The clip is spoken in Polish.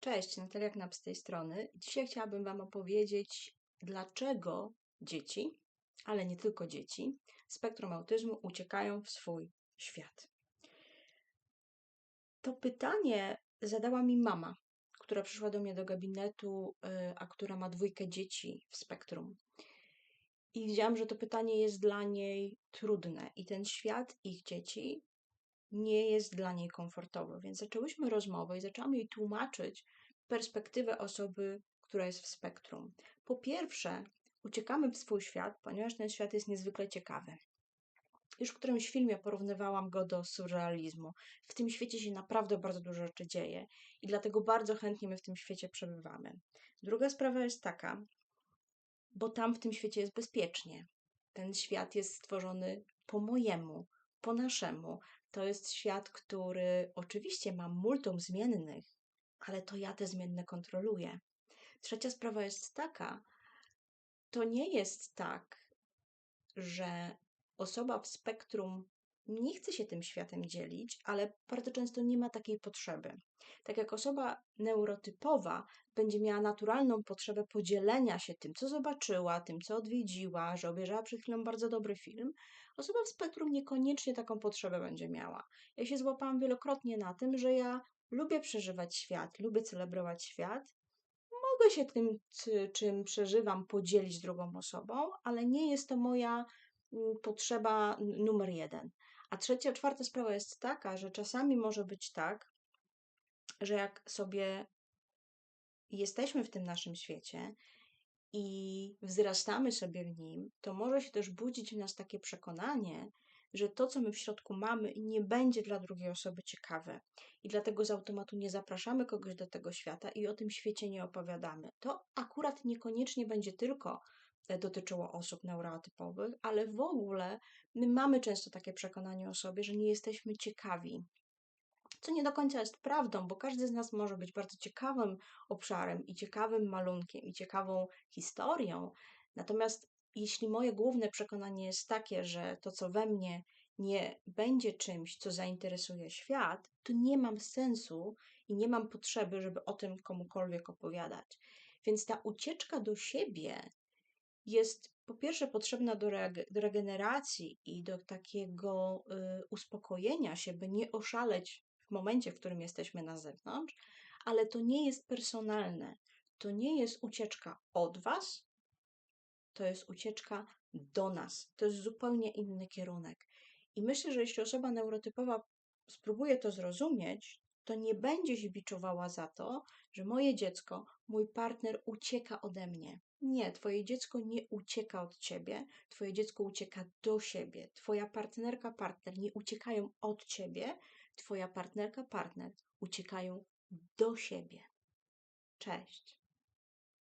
Cześć, Natalia Knap z tej strony. Dzisiaj chciałabym Wam opowiedzieć, dlaczego dzieci, ale nie tylko dzieci, spektrum autyzmu uciekają w swój świat. To pytanie zadała mi mama, która przyszła do mnie do gabinetu, y, a która ma dwójkę dzieci w spektrum. I widziałam, że to pytanie jest dla niej trudne i ten świat ich dzieci nie jest dla niej komfortowy. Więc zaczęłyśmy rozmowę i zaczęłam jej tłumaczyć perspektywę osoby, która jest w spektrum. Po pierwsze, uciekamy w swój świat, ponieważ ten świat jest niezwykle ciekawy. Już w którymś filmie porównywałam go do surrealizmu. W tym świecie się naprawdę bardzo dużo rzeczy dzieje i dlatego bardzo chętnie my w tym świecie przebywamy. Druga sprawa jest taka, bo tam w tym świecie jest bezpiecznie. Ten świat jest stworzony po mojemu, po naszemu. To jest świat, który oczywiście ma multum zmiennych, ale to ja te zmienne kontroluję. Trzecia sprawa jest taka, to nie jest tak, że osoba w spektrum nie chce się tym światem dzielić, ale bardzo często nie ma takiej potrzeby. Tak jak osoba neurotypowa będzie miała naturalną potrzebę podzielenia się tym, co zobaczyła, tym, co odwiedziła, że obejrzała przed chwilą bardzo dobry film, osoba w spektrum niekoniecznie taką potrzebę będzie miała. Ja się złapałam wielokrotnie na tym, że ja lubię przeżywać świat, lubię celebrować świat. Mogę się tym, czym przeżywam, podzielić drugą osobą, ale nie jest to moja mm, potrzeba numer jeden. A trzecia, czwarta sprawa jest taka, że czasami może być tak, że jak sobie jesteśmy w tym naszym świecie i wzrastamy sobie w nim, to może się też budzić w nas takie przekonanie, że to, co my w środku mamy, nie będzie dla drugiej osoby ciekawe. I dlatego z automatu nie zapraszamy kogoś do tego świata i o tym świecie nie opowiadamy. To akurat niekoniecznie będzie tylko dotyczyło osób neurotypowych, ale w ogóle my mamy często takie przekonanie o sobie, że nie jesteśmy ciekawi. Co nie do końca jest prawdą, bo każdy z nas może być bardzo ciekawym obszarem i ciekawym malunkiem i ciekawą historią. Natomiast jeśli moje główne przekonanie jest takie, że to, co we mnie nie będzie czymś, co zainteresuje świat, to nie mam sensu i nie mam potrzeby, żeby o tym komukolwiek opowiadać. Więc ta ucieczka do siebie jest po pierwsze potrzebna do, regeneracji i do takiego y, uspokojenia się, by nie oszaleć w momencie, w którym jesteśmy na zewnątrz, ale to nie jest personalne. To nie jest ucieczka od Was, to jest ucieczka do nas. To jest zupełnie inny kierunek. I myślę, że jeśli osoba neurotypowa spróbuje to zrozumieć, to nie będzie się biczowała za to, że moje dziecko, mój partner ucieka ode mnie. Nie, twoje dziecko nie ucieka od ciebie, twoje dziecko ucieka do siebie. Twoja partnerka, partner nie uciekają od ciebie, twoja partnerka, partner uciekają do siebie. Cześć.